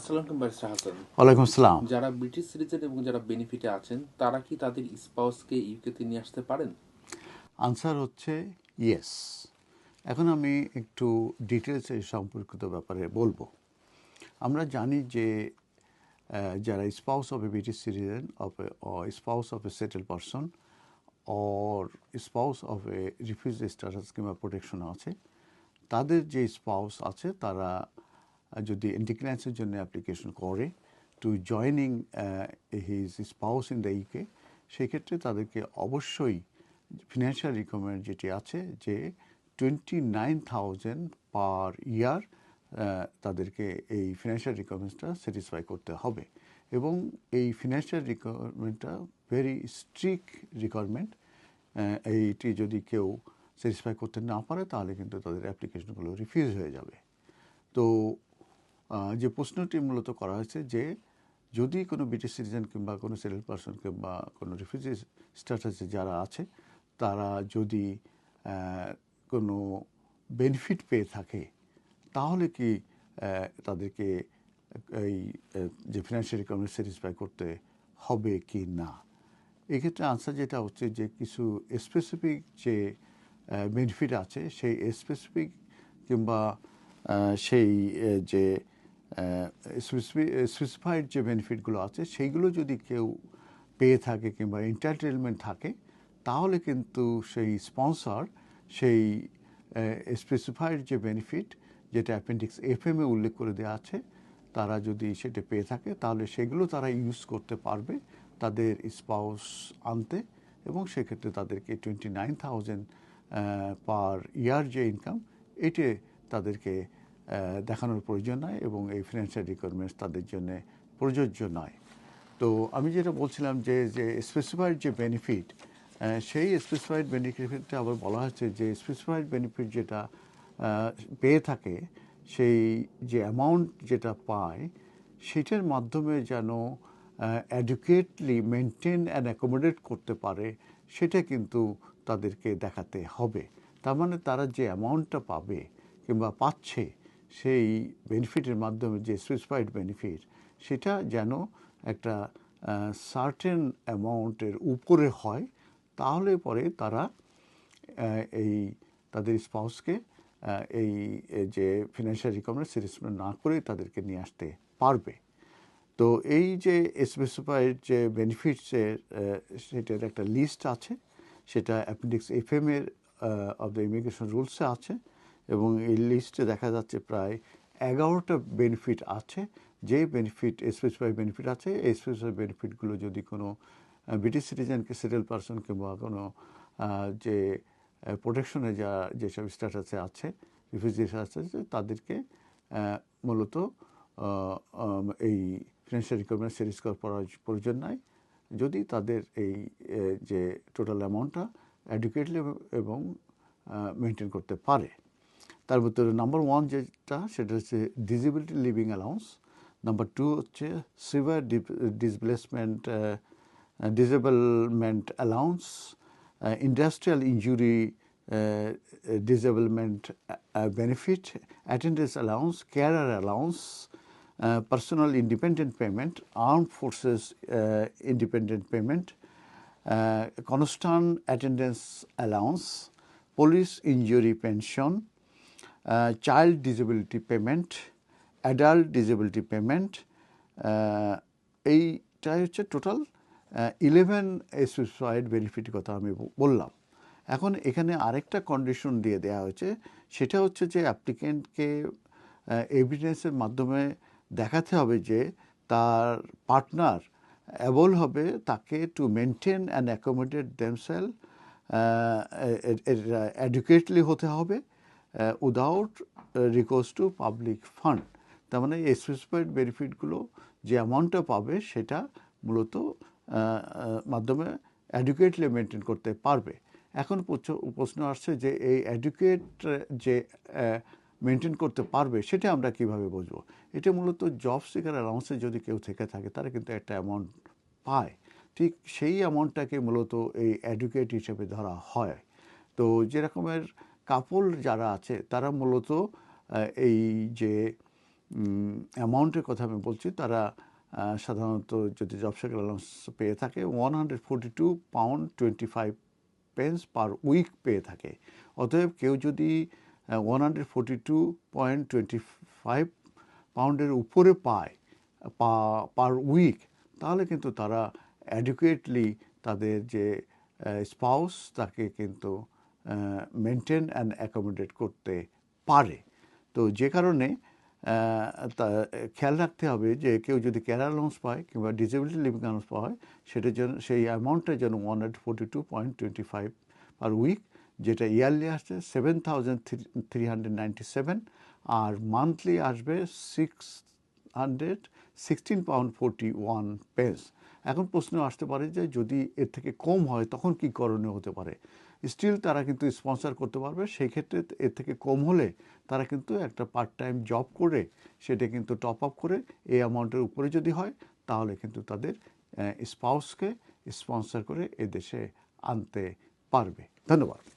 আসসালামু হাসান ওয়ালাইকুম আসসালাম। যারা ব্রিটিশ সিটিজেন এবং যারা বেনিফিটে আছেন তারা কি তাদের স্পাউসকে ইউকেতে নিয়ে আসতে পারেন? আনসার হচ্ছে ইয়েস। এখন আমি একটু ডিটেলস এই সম্পর্কিত ব্যাপারে বলব। আমরা জানি যে যারা spouse of a British citizen of a spouse of a settle person or spouse of a refugee status কিংবা প্রোটেকশন আছে তাদের যে স্পাউস আছে তারা যদি ইন্টিগ্রেন্সের জন্য অ্যাপ্লিকেশন করে to joining his spouse in the UK সেক্ষেত্রে তাদেরকে অবশ্যই ফিনান্সিয়াল রিকোয়ারমেন্ট যেটি আছে যে twenty nine thousand per year তাদেরকে এই ফিনান্সিয়াল রিকোয়ারমেন্টসটা স্যাটিসফাই করতে হবে। এবং এই ফিনান্সিয়াল রিকোয়ারমেন্টটা ভেরি স্ট্রিক্ট রিকোয়ারমেন্ট এইটি যদি কেউ স্যাটিসফাই করতে না পারে তাহলে কিন্তু তাদের অ্যাপ্লিকেশনগুলো রিফিউজ হয়ে যাবে। তো যে প্রশ্নটি মূলত করা হয়েছে যে যদি কোনো ব্রিটিশ সিটিজেন কিংবা কোনো সেটেল পারসন কিংবা কোনো রিফিউজি স্ট্যাটাসে যারা আছে, তারা যদি কোনো বেনিফিট পেয়ে থাকে, তাহলে কি তাদেরকে এই যে ফিনান্সিয়াল রিকোয়ারমেন্ট স্যাটিসফাই করতে হবে কি না? এক্ষেত্রে আনসার যেটা হচ্ছে যে কিছু স্পেসিফিক যে বেনিফিট আছে, সেই স্পেসিফিক কিংবা সেই যে স্পেসিফাইড যে বেনিফিটগুলো আছে, সেইগুলো যদি কেউ পেয়ে থাকে কিংবা এন্টারটেনমেন্ট থাকে, তাহলে কিন্তু সেই স্পন্সর সেই স্পেসিফাইড যে বেনিফিট যেটা অ্যাপেন্ডিক্স এফ এম এ উল্লেখ করে দেওয়া আছে, তারা যদি সেটা পেয়ে থাকে, তাহলে সেগুলো তারা ইউজ করতে পারবে তাদের স্পাউস আনতে এবং সেক্ষেত্রে তাদেরকে twenty nine thousand per year যে ইনকাম এটি তাদেরকে দেখানোর প্রয়োজন নয় এবং এই ফিনান্সিয়াল রিকোয়ারমেন্টস তাদের জন্য প্রযোজ্য নয়। তো আমি যেটা বলছিলাম যে যে স্পেসিফাইড যে বেনিফিট সেই স্পেসিফাইড বেনিফিটটা আবার বলা হচ্ছে যে স্পেসিফাইড বেনিফিট যেটা পেয়ে থাকে, সেই যে অ্যামাউন্ট যেটা পায়, সেটার মাধ্যমে যেন অ্যাডুকেটলি মেনটেন অ্যান্ড অ্যাকোমোডেট করতে পারে, সেটা কিন্তু তাদেরকে দেখাতে হবে। তার মানে তারা যে অ্যামাউন্টটা পাবে কিংবা পাচ্ছে সেই বেনিফিটের মাধ্যমে যে স্পেসিফাইড বেনিফিট সেটা যেন একটা সার্টেন অ্যামাউন্টের উপরে হয়, তাহলে পরে তারা এই তাদের স্পাউসকে এই যে ফিনান্সিয়াল রিকভারি স্যাটিসফাই না করে তাদেরকে নিয়ে আসতে পারবে। তো এই যে স্পেসিফাইড যে বেনিফিটসের সেটার একটা লিস্ট আছে, সেটা অ্যাপেন্ডিক্স এফ এম এর অফ দ্য ইমিগ্রেশন রুলসে আছে এবং এই লিস্টে দেখা যাচ্ছে প্রায় এগারোটা বেনিফিট আছে। যে বেনিফিট স্পেসিফাইড বেনিফিট আছে, এই স্পেসিফাইড বেনিফিটগুলো যদি কোনো ব্রিটিশ সিটিজেনকে সেটেল পারসন কিংবা কোনো যে প্রোটেকশনে যা, যেসব স্ট্যাটাসে আছে রিফিউজি আছে, তাদেরকে মূলত এই ফিনান্সিয়াল রিকোয়ারমেন্ট সিরিজ করার প্রয়োজন নাই। যদি তাদের এই যে টোটাল অ্যামাউন্টটা অ্যাডুকেটলি এবং মেনটেন করতে পারে। তার ভিতরে নাম্বার ওয়ান যেটা সেটা হচ্ছে disability living allowance number two হচ্ছে severe displacement disablement allowance industrial injury disablement uh, benefit, attendance allowance, carer allowance, uh, personal independent payment, armed forces uh, independent payment, uh, constant attendance allowance, police injury pension, uh, child disability payment, adult disability payment, uh, এইটাই হচ্ছে total eleven specified benefit কথা আমি বললাম এখন এখানে আরেকটা condition দিয়ে দেওয়া হয়েছে সেটা হচ্ছে যে অ্যাপ্লিকেন্টকে এভিডেন্সের মাধ্যমে দেখাতে হবে যে তার পার্টনার অ্যাবল হবে তাকে to maintain and accommodate themselves adequately হতে হবে without recourse to public fund তার মানে এই স্পেসিফাইড বেনিফিটগুলো যে অ্যামাউন্টটা পাবে সেটা মূলত মাধ্যমে অ্যাডুকেটলি মেনটেন করতে পারবে। এখন প্রশ্ন আসছে যে এই অ্যাডুকেট যে মেনটেন করতে পারবে সেটা আমরা কীভাবে বুঝব? এটা মূলত জব সিকার অ্যালাউন্সে যদি কেউ থেকে থাকে, তারা কিন্তু একটা অ্যামাউন্ট পায়। ঠিক সেই অ্যামাউন্টটাকে মূলত এই অ্যাডুকেট হিসেবে ধরা হয়। তো যে রকমের কাপল যারা আছে, তারা মূলত এই যে অ্যামাউন্টের কথা আমি বলছি, তারা সাধারণত যদি জব অ্যালাউন্স পেয়ে থাকে one hundred forty two pound twenty five pence per week পেয়ে থাকে। অতএব কেউ যদি one hundred forty two point twenty five পাউন্ডের উপরে পায় পার উইক তাহলে কিন্তু তারা অ্যাডুকেটলি তাদের যে স্পাউস তাকে কিন্তু মেনটেন অ্যান্ড অ্যাকোমোডেট করতে পারে। তো যে কারণে তা, খেয়াল রাখতে হবে যে কেউ যদি কেয়ার অ্যালাউন্স পায় কিংবা ডিসেবিলিটি লিভিং অ্যালাউন্স পায় সেটার জন্য সেই অ্যামাউন্টটা যেন one hundred forty two point twenty five per week যেটা ইয়ারলি আসছে seven thousand three hundred ninety seven আর মান্থলি আসবে six hundred sixteen pound forty one pence এখন প্রশ্ন আসতে পারে যে যদি এর থেকে কম হয়, তখন কি করণীয় হতে পারে? স্টিল তারা কিন্তু স্পন্সার করতে পারবে। সেই ক্ষেত্রে এর থেকে কম হলে তারা কিন্তু একটা পার্ট টাইম জব করে সেটা কিন্তু টপ আপ করে এই অ্যামাউন্টের উপরে যদি হয়, তাহলে কিন্তু তাদের স্পাউসকে স্পন্সর করে এদেশে আনতে পারবে। ধন্যবাদ।